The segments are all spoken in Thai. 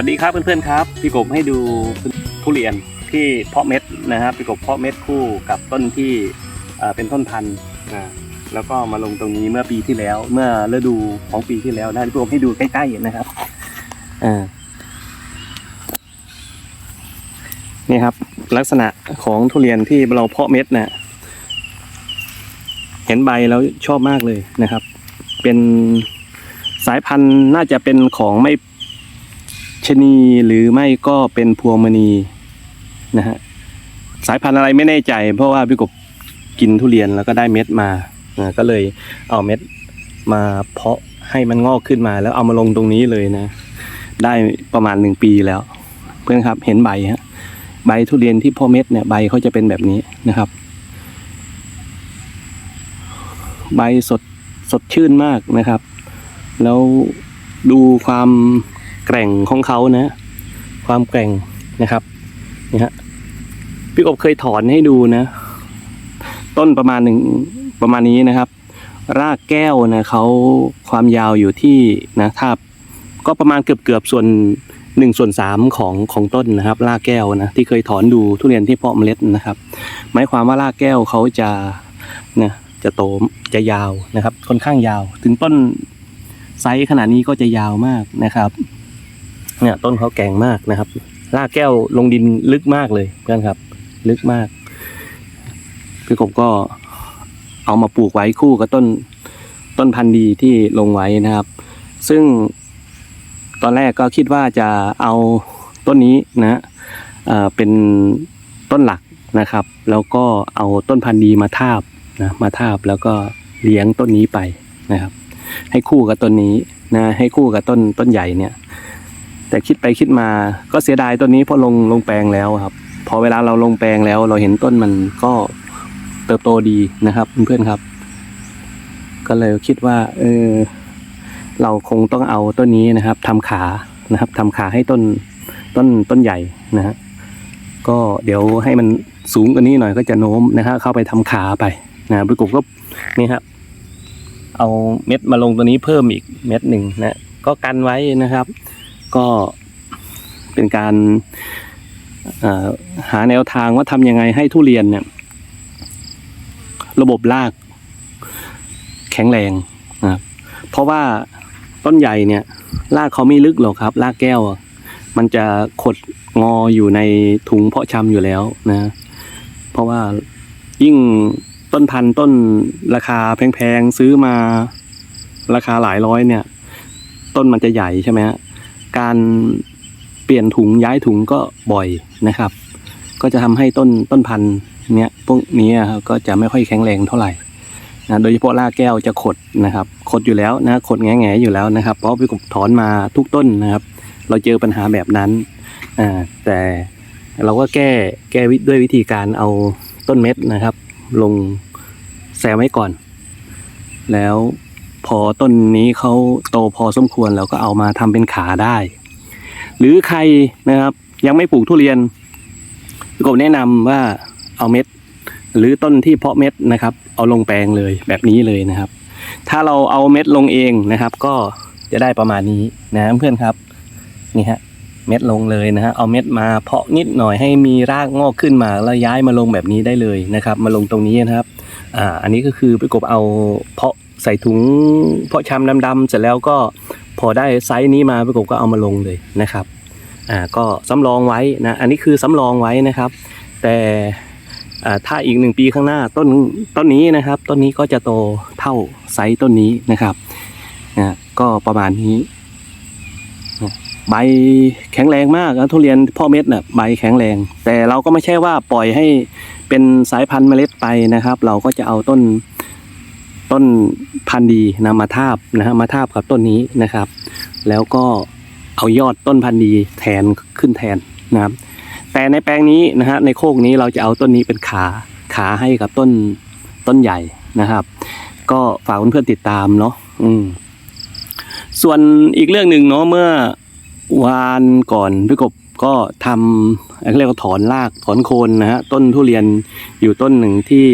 วัสดีครับเพื่อนๆครับ พี่กบให้ดูทุเรียนที่เพาะเม็ดนะครับพี่กบเพาะเม็ดคู่กับต้นที่เป็นต้นพันธุ์นะแล้วก็มาลงตรงนี้เมื่อปีที่แล้ว เมื่อฤดูของปีที่แล้วนะพี่กบให้ดูใกล้ๆนะครับนี่ครับลักษณะของทุเรียนที่เราเพาะเม็ดนะเห็นใบแล้วชอบมากเลยนะครับ เป็นสายพันธุ์น่าจะเป็นของไม่ ชนีหรือไม่ก็เป็นพวงมณีนะฮะสายพันธุ์อะไรไม่แน่ใจ เพราะว่าพี่กบกินทุเรียนแล้วก็ได้เม็ดมานะก็เลยเอาเม็ดมาเพาะให้มันงอกขึ้นมา แล้วเอามาลงตรงนี้เลยนะ ได้ประมาณหนึ่งปีแล้ว เพื่อนครับเห็นใบฮะใบทุเรียนที่พาะเม็ดเนี่ยใบเขาจะเป็นแบบนี้นะครับ ใบสดสดชื่นมากนะครับ แล้วดูความ แกร่งของเขานะ ความแกร่งนะครับนี่ฮะพี่กบเคยถอนให้ดูนะ ต้นประมาณหนึ่งประมาณนี้นะครับ รากแก้วนะเขาความยาวอยู่ที่นะถ้าก็ประมาณเกือบเกือบส่วนหนึ่งส่วนสามของของต้นนะครับรากแก้วนะที่เคยถอนดูทุเรียนที่เพาะเมล็ดนะครับ หมายความว่ารากแก้วเขาจะนะจะโตจะยาวนะครับค่อนข้างยาว ถึงต้นไซส์ขนาดนี้ก็จะยาวมากนะครับ เนี่ยต้นเขาแก่งมากนะครับรากแก้วลงดินลึกมากเลยเพื่อนครับ ลึกมาก พี่กบก็เอามาปลูกไว้คู่กับต้นต้นพันธุ์ดีที่ลงไว้นะครับ ซึ่งตอนแรกก็คิดว่าจะเอาต้นนี้นะเเป็นต้นหลักนะครับ แล้วก็เอาต้นพันธุ์ดีมาทาบนะมาทาบแล้วก็เลี้ยงต้นนี้ไปนะครับ ให้คู่กับต้นนี้นะให้คู่กับต้นต้นใหญ่เนี่ย แต่คิดไปคิดมาก็เสียดายต้นนี้เพราะลงลงแปลงแล้วครับ พอเวลาเราลงแปลงแล้วเราเห็นต้นมันก็เติบโตดีนะครับเพื่อนๆครับ ก็เลยคิดว่าเออเราคงต้องเอาต้นนี้นะครับทำขานะครับทำขาให้ต้นต้นต้นใหญ่นะฮะก็เดี๋ยวให้มันสูงกว่านี้หน่อยก็จะโน้มนะฮะเข้าไปทำขาไปนะพี่กบก็นี่ครับเอาเม็ดมาลงตัวนี้เพิ่มอีกเม็ดหนึ่งนะก็กันไว้นะครับ ก็เป็นการหาแนวทางว่าทำยังไงให้ทุเรียนเนี่ย ระบบรากแข็งแรงนะครับเพราะว่าต้นใหญ่เนี่ยรากเขาไม่ลึกหรอกครับรากแก้ว มันจะขดงออยู่ในถุงเพาะชำอยู่แล้วนะ เพราะว่ายิ่งต้นพันธุ์ต้นราคาแพงๆซื้อมาราคาหลายร้อยเนี่ย ต้นมันจะใหญ่ใช่ไหมฮะ การเปลี่ยนถุงย้ายถุงก็บ่อยนะครับ ก็จะทำให้ต้นต้นพันธุ์เนี้ยพวกนี้ครับก็จะไม่ค่อยแข็งแรงเท่าไหร่นะโดยเฉพาะรากแก้วจะขดนะครับ ขดอยู่แล้วนะขดแง่แง่ๆอยู่แล้วนะครับ เพราะพี่กบถอนมาทุกต้นนะครับ เราเจอปัญหาแบบนั้นอ่าแต่เราก็แก้แก้ด้วยวิธีการเอาต้นเม็ดนะครับ ลงแซมไว้ก่อน แล้ว พอต้นนี้เขาโตพอสมควรเราก็เอามาทำเป็นขาได้ หรือใครนะครับ ยังไม่ปลูกทุเรียนกบแนะนำว่าเอาเม็ด หรือต้นที่เพาะเม็ดนะครับ เอาลงแปลงเลยแบบนี้เลยนะครับ ถ้าเราเอาเม็ดลงเองนะครับ ก็จะได้ประมาณนี้นะเพื่อนครับนี่ฮะเม็ดลงเลยนะฮะเอาเม็ดมาเพาะนิดหน่อยให้มีรากงอกขึ้นมาแล้วย้ายมาลงแบบนี้ได้เลยนะครับ มาลงตรงนี้นะครับ อ่า อันนี้ก็คือพี่กบเอาเพาะ ใส่ถุงเพาะชำดำๆเสร็จแล้วก็พอได้ไซส์นี้มาพี่กบก็เอามาลงเลยนะครับอ่าก็สำรองไว้นะอันนี้คือสำรองไว้นะครับ แต่อ่าถ้าอีกหนึ่งปีข้างหน้าต้นต้นนี้นะครับต้นนี้ก็จะโตเท่าไซส์ต้นนี้นะครับนะก็ประมาณนี้ใบแข็งแรงมากนะทุเรียนพ่อเม็ดน่ะใบแข็งแรง แต่เราก็ไม่ใช่ว่าปล่อยให้เป็นสายพันธุ์เมล็ดไปนะครับ เราก็จะเอาต้น ต้นพันธุ์ดีนะมาทาบนะฮะมาทาบกับต้นนี้นะครับ แล้วก็เอายอดต้นพันธุ์ดีแทนขึ้นแทนนะครับ แต่ในแปลงนี้นะฮะในโคกนี้เราจะเอาต้นนี้เป็นขาขาให้กับต้นต้นใหญ่นะครับ ก็ฝากเพื่อนๆติดตามเนาะอืมส่วนอีกเรื่องหนึ่งเนาะเมื่อวานก่อนพี่กบก็ทำเรียกว่าถอนรากถอนโคนนะฮะต้นทุเรียนอยู่ต้นหนึ่งที่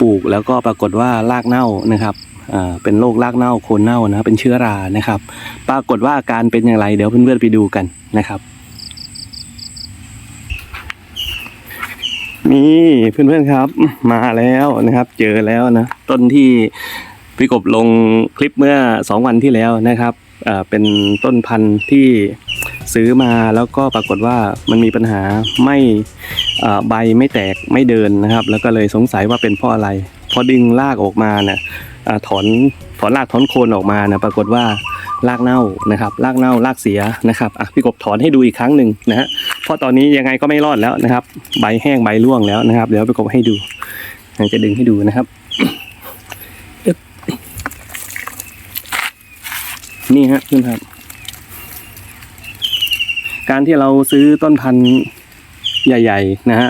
ปลูกแล้วก็ปรากฏว่ารากเน่านะครับอ่าเป็นโรครากเน่าโคนเน่านะเป็นเชื้อรานะครับ ปรากฏว่าอาการเป็นอย่างไร เดี๋ยวเพื่อนๆไปดูกันนะครับนี่เพื่อนๆครับ มาแล้วนะครับ เจอแล้วนะต้นที่พี่กบลงคลิปเมื่อสองวันที่แล้วนะครับอ่าเป็นต้นพันธุ์ที่ ซื้อมาแล้วก็ปรากฏว่ามันมีปัญหาไม่ใบไม่แตกไม่เดินนะครับ แล้วก็เลยสงสัยว่าเป็นเพราะอะไร พอดึงรากออกมาเนี่ยถอนถอนรากถอนโคนออกมานะปรากฏว่ารากเน่านะครับรากเน่ารากเสียนะครับอะพี่กบถอนให้ดูอีกครั้งหนึ่งนะฮะเพราะตอนนี้ยังไงก็ไม่รอดแล้วนะครับ ใบแห้งใบร่วงแล้วนะครับ เดี๋ยวไปกบให้ดูจะดึงให้ดูนะครับอึ๊บนี่ฮะเพื่อนครับ การที่เราซื้อต้นพันธุ์ใหญ่ ๆ นะฮะ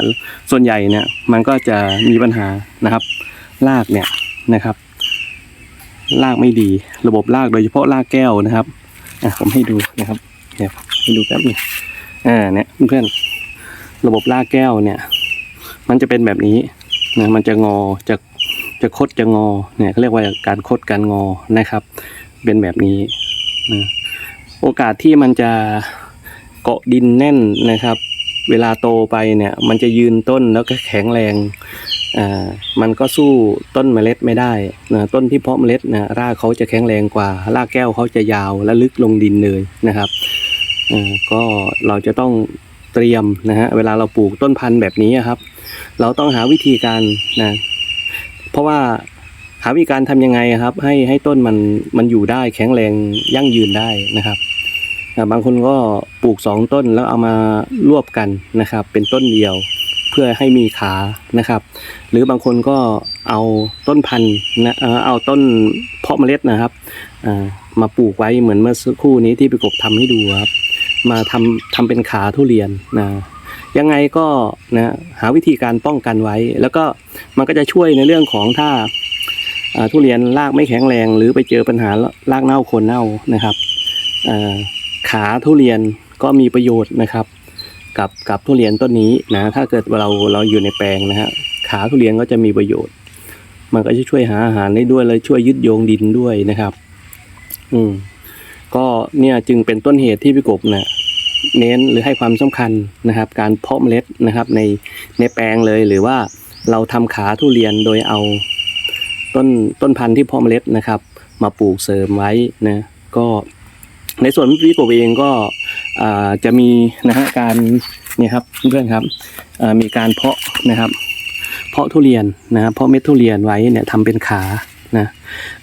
ส่วนใหญ่เนี่ยมันก็จะมีปัญหานะครับ รากเนี่ยนะครับ รากไม่ดี ระบบรากโดยเฉพาะรากแก้วนะครับอะผมให้ดูนะครับเดี๋ยวให้ดูแป๊บนึงอ่าเนี่ยเพื่อนๆระบบลากแก้วเนี่ย มันจะเป็นแบบนี้นะมันจะงอจะจะคดจะงอเนี่ยเขาเรียกว่าการคดการงอนะครับ เป็นแบบนี้นะโอกาสที่มันจะ เกาะดินแน่นนะครับ เวลาโตไปเนี่ยมันจะยืนต้นแล้วก็แข็งแรงอ่ามันก็สู้ต้นเมล็ดไม่ได้นะต้นที่เพาะเมล็ดนะรากเขาจะแข็งแรงกว่า รากแก้วเขาจะยาวและลึกลงดินเลยนะครับอ่อก็เราจะต้องเตรียมนะฮะเวลาเราปลูกต้นพันธุ์แบบนี้ครับ เราต้องหาวิธีการนะเพราะว่าหาวิธีการทำยังไงครับ ให้ให้ต้นมันมันอยู่ได้แข็งแรงยั่งยืนได้นะครับ บางคนก็ปลูกสองต้นแล้วเอามารวบกันนะครับ เป็นต้นเดียวเพื่อให้มีขานะครับ หรือบางคนก็เอาต้นพันธุ์นะเอาต้นเพาะเมล็ดนะครับมาปลูกไว้เหมือนเมื่อสักครู่นี้ที่พี่กบทำให้ดูครับ มาทำทำเป็นขาทุเรียนนะยังไงก็นะหาวิธีการป้องกันไว้ แล้วก็มันก็จะช่วยในเรื่องของถ้าทุเรียนรากไม่แข็งแรง หรือไปเจอปัญหารากเน่าโคนเน่านะครับอ่า ขาทุเรียนก็มีประโยชน์นะครับ กับกับทุเรียนต้นนี้นะ ถ้าเกิดเราเราอยู่ในแปลงนะฮะขาทุเรียนก็จะมีประโยชน์ มันก็จะช่วยหาอาหารได้ด้วยและช่วยยึดโยงดินด้วยนะครับ อืมก็เนี่ยจึงเป็นต้นเหตุที่พี่กบเนี่ยเน้นหรือให้ความสำคัญนะครับ การเพาะเมล็ดนะครับ ในในแปลงเลยหรือว่าเราทำขาทุเรียนโดยเอาต้นต้นพันธุ์ที่เพาะเมล็ดนะครับ มาปลูกเสริมไว้นะก็ ในส่วนพี่กบเองก็จะมีนะฮะการเนี่ยครับเพื่อนครับมีการเพาะนะครับ เพาะทุเรียนนะครับเพาะเม็ดทุเรียนไว้เนี่ยทำเป็นขานะ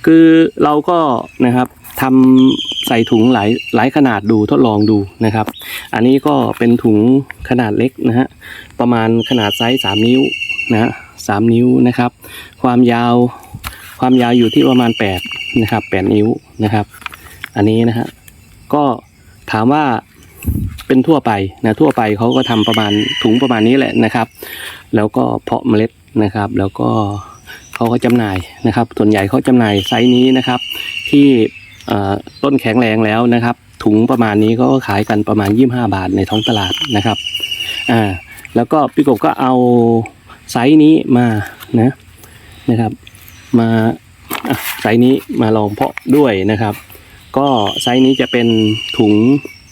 คือเราก็นะครับทำใส่ถุงหลายหลายขนาดดูทดลองดูนะครับ อันนี้ก็เป็นถุงขนาดเล็กนะฮะประมาณขนาดไซส์สามนิ้วนะฮะสามนิ้วนะครับ ความยาวความยาวอยู่ที่ประมาณแปดนะครับแปดนิ้วนะครับ อันนี้นะฮะ ก็ถามว่าเป็นทั่วไปนะทั่วไปเขาก็ทำประมาณถุงประมาณนี้แหละนะครับ แล้วก็เพาะเมล็ดนะครับ แล้วก็เขาก็จำหน่ายนะครับ ส่วนใหญ่เขาจำหน่ายไซส์นี้นะครับ ที่ต้นแข็งแรงแล้วนะครับ ถุงประมาณนี้ก็ขายกันประมาณ 25 บาทในท้องตลาดนะครับอ่าแล้วก็พี่กบก็เอาไซส์นี้มานะนะครับ มาไซส์นี้มาลองเพาะด้วยนะครับ ก็ไซส์นี้จะเป็นถุง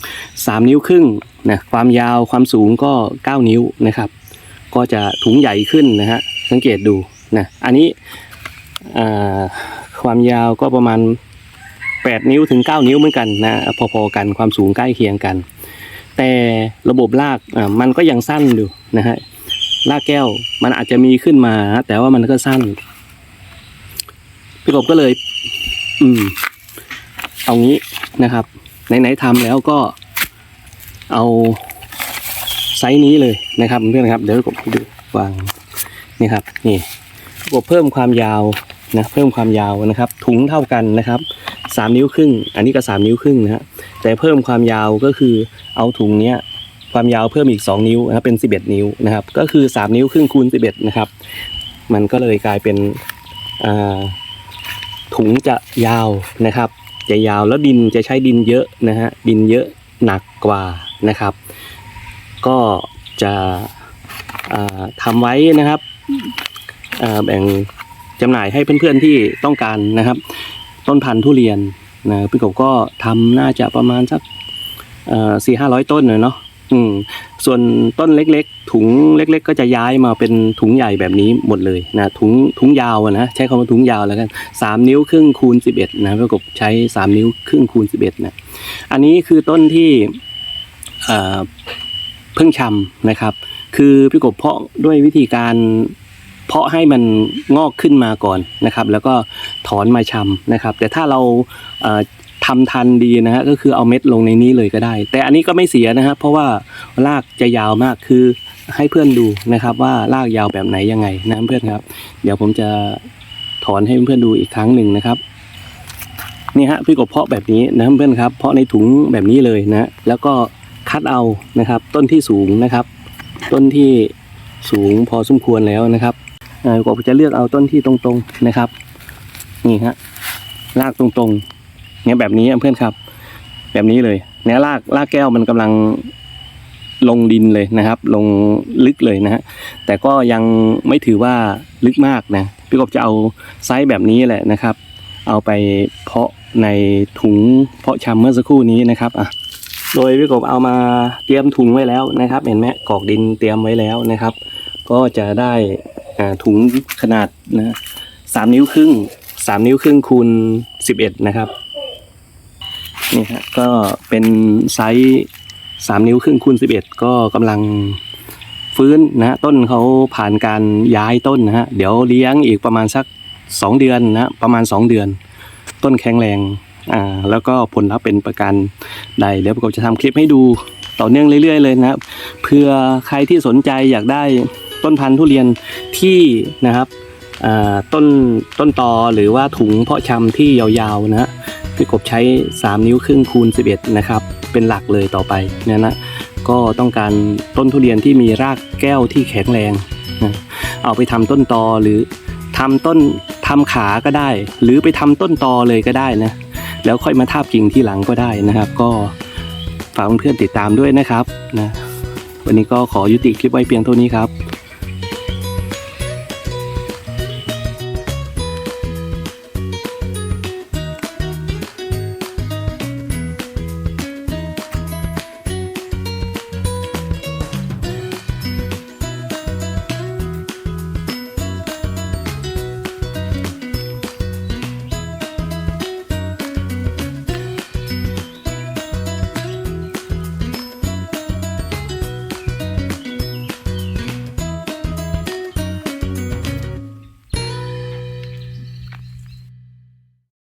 3 นิ้วครึ่งนะความยาวความสูงก็ 9 นิ้วนะครับ ก็จะถุงใหญ่ขึ้นนะฮะสังเกตดูนะอันนี้ความยาวก็ประมาณ 8 นิ้วถึง 9 นิ้วเหมือนกันนะพอๆกันความสูงใกล้เคียงกัน แต่ระบบรากมันก็ยังสั้นอยู่นะฮะรากแก้วมันอาจจะมีขึ้นมา แต่ว่ามันก็สั้น พี่กบก็เลย อืม เอางี้นะครับไหนๆทำแล้วก็เอาไซส์นี้เลยนะครับเพื่อนครับเดี๋ยวผมดูวางนี่ครับนี่กบเพิ่มความยาวนะเพิ่มความยาวนะครับ ถุงเท่ากันนะครับสามนิ้วครึ่ง อันนี้ก็สามนิ้วครึ่งนะฮะแต่เพิ่มความยาวก็คือเอาถุงเนี้ยความยาวเพิ่มอีกสองนิ้วนะเป็นสิบเอ็ดนิ้วนะครับ ก็คือสามนิ้วครึ่งคูณสิบเอ็ดนะครับ มันก็เลยกลายเป็นถุงจะยาวนะครับ จะยาวแล้วดินจะใช้ดินเยอะนะฮะดินเยอะหนักกว่านะครับ ก็จะอ่าทำไว้นะครับแบ่งจำหน่ายให้เพื่อนๆที่ต้องการนะครับ ต้นพันธุ์ทุเรียนนะพี่กบก็ทำน่าจะประมาณสักสี่ห้าร้อยต้นเลยเนาะ อืม ส่วนต้นเล็กๆ ถุงเล็ก ๆ ก็จะย้ายมาเป็นถุงใหญ่แบบนี้หมดเลยนะถุงถุงยาวนะใช้คำว่าถุงยาวแล้วกันสามนิ้วครึ่งคูณสิบเอ็ดนะพี่กบใช้สามนิ้วครึ่งคูณสิบเอ็ดนะอันนี้คือต้นที่เพิ่งชำนะครับ คือพี่กบเพาะด้วยวิธีการเพาะให้มันงอกขึ้นมาก่อนนะครับ แล้วก็ถอนมาชำนะครับ แต่ถ้าเราเทำทันดีนะฮะก็คือเอาเม็ดลงในนี้เลยก็ได้ แต่อันนี้ก็ไม่เสียนะครับเพราะว่ารากจะยาวมากคือให้เพื่อนดูนะครับว่ารากยาวแบบไหนยังไงนะเพื่อนครับ เดี๋ยวผมจะถอนให้เพื่อนดูอีกครั้งหนึ่งนะครับนี่ฮะพี่กบเพาะแบบนี้นะเพื่อนครับ เพาะในถุงแบบนี้เลยนะ แล้วก็คัดเอานะครับ ต้นที่สูงนะครับ ต้นที่สูงพอสมควรแล้วนะครับกบจะเลือกเอาต้นที่ตรงๆนะครับ นี่ฮะรากตรง เนี่ยแบบนี้เพื่อนครับ แบบนี้เลยเนี่ยรากรากแก้วมันกำลังลงดินเลยนะครับ ลงลึกเลยนะฮะแต่ก็ยังไม่ถือว่าลึกมากนะพี่กบจะเอาไซส์แบบนี้แหละนะครับ เอาไปเพาะในถุงเพาะชำเมื่อสักครู่นี้นะครับอะโดยพี่กบเอามาเตรียมถุงไว้แล้วนะครับ เห็นไหมกรอกดินเตรียมไว้แล้วนะครับ ก็จะได้อ่าถุงขนาดนะสามนิ้วครึ่งสามนิ้วครึ่งคูณสิบเอ็ดนะครับ นี่ฮะก็เป็นไซส์สามนิ้วครึ่งคูณสิบเอ็ดก็กำลังฟื้นนะฮะต้นเขาผ่านการย้ายต้นนะฮะเดี๋ยวเลี้ยงอีกประมาณสักสองเดือนนะประมาณสองเดือน ต้นแข็งแรงอ่าแล้วก็ผลลัพธ์เป็นประการใดเดี๋ยวผมจะทำคลิปให้ดูต่อเนื่องเรื่อย ๆ เลยนะครับเพื่อใครที่สนใจอยากได้ต้นพันธุ์ทุเรียนที่นะครับอ่าต้นต้นตอหรือว่าถุงเพาะชำที่ยาวๆนะฮะ พี่กบใช้ 3 นิ้วครึ่งคูณ 11 นะครับ เป็นหลักเลยต่อไปเนี่ยนะก็ต้องการต้นทุเรียนที่มีรากแก้วที่แข็งแรงนะเอาไปทำต้นตอหรือทำต้นทำขาก็ได้ หรือไปทำต้นตอเลยก็ได้นะ แล้วค่อยมาทาบกิ่งที่หลังก็ได้นะครับ ก็ฝากเพื่อนๆติดตามด้วยนะครับนะวันนี้ก็ขอยุติคลิปไว้เพียงเท่านี้ครับ